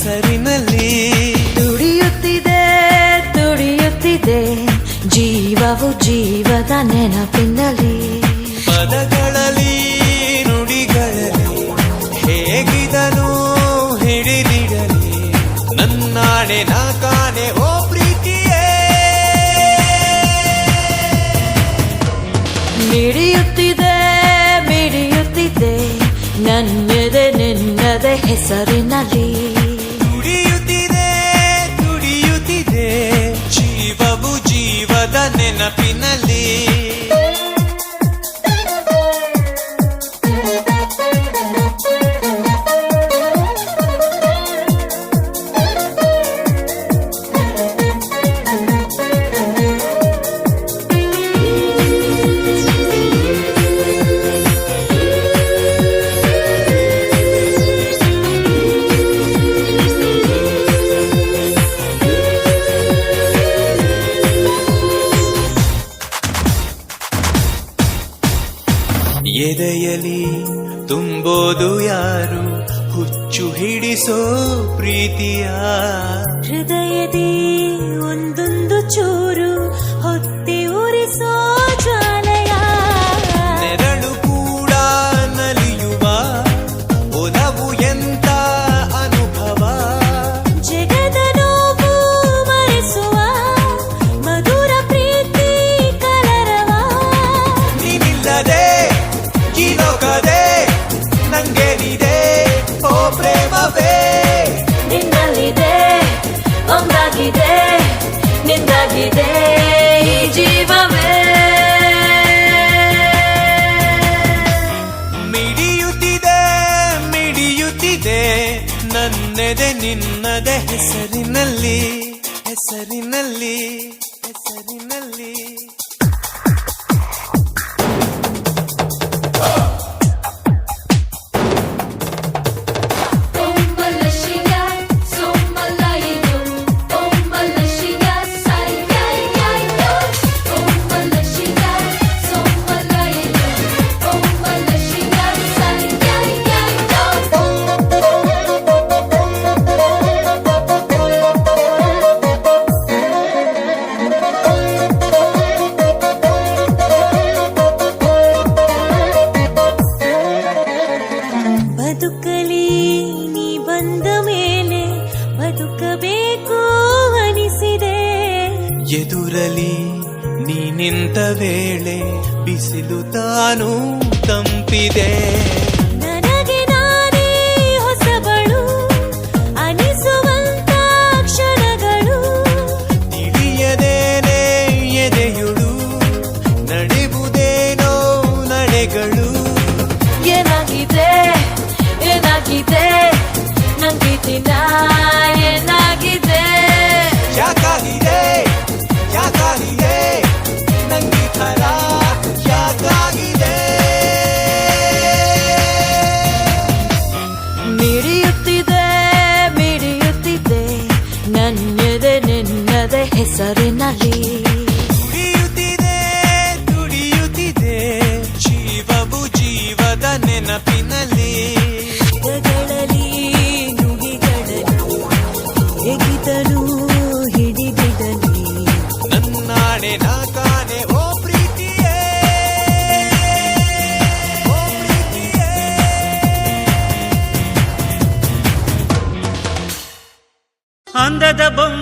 ಹೆಸರಿನಲ್ಲಿ ತುಡಿಯುತ್ತಿದೆ ತುಡಿಯುತ್ತಿದೆ ಜೀವವು ಜೀವದ ನೆನಪಿನಲ್ಲಿ. ಪದಗಳಲ್ಲಿ ನುಡಿಗಳಲ್ಲಿ ಹೇಗಿದನು ಹಿಡಿದಿಡಲಿ. ನನ್ನಾಣೆ ನಾ ಕಾಣೆ ಓ ಪ್ರೀತಿಯೇ. ಮಿಡಿಯುತ್ತಿದೆ ಮಿಡಿಯುತ್ತಿದೆ. ನನ್ನೆದೆ ನಿನ್ನದೆ ಹೆಸರಿನಲ್ಲಿ ನೆನಪಿನಲ್ಲಿ ಎದೆಯಲಿ ತುಂಬೋದು ಯಾರು? ಹುಚ್ಚು ಹಿಡಿಸೋ ಪ್ರೀತಿಯ ಹೃದಯದಿ ಒಂದೊಂದು ಚೂರು ನನ್ನೆದೆ ನಿನ್ನದೆ ಹೆಸರಿನಲ್ಲಿ ಹೆಸರಿನಲ್ಲಿ ಹೆಸರಿನಲ್ಲಿ. ಎದುರಲಿ ನೀ ನಿಂತ ವೇಳೆ ಬಿಸಿಲು ತಾನು ತಂಪಿದೆ. ನನಗೆ ನಾನೇ ಹೊಸಬಳು ಹೆಸರಿನಲ್ಲಿ. ತುಡಿಯುತ್ತಿದೆ ತುಡಿಯುತ್ತಿದೆ ಜೀವವು ಜೀವದ ನೆನಪಿನಲ್ಲಿ. ಪದಗಳಲ್ಲಿ ನುಡಿಗಳಲ್ಲಿ ಹೇಗಿದನು ಹಿಡಿದಿಡಲಿ. ನನ್ನಾಣೆ ನಾ ಕಾಣೆ ಓ ಪ್ರೀತಿಯೇ. ಓ ಪ್ರೀತಿಯೇ. ಅಂದದ ಬೊಂಬೆ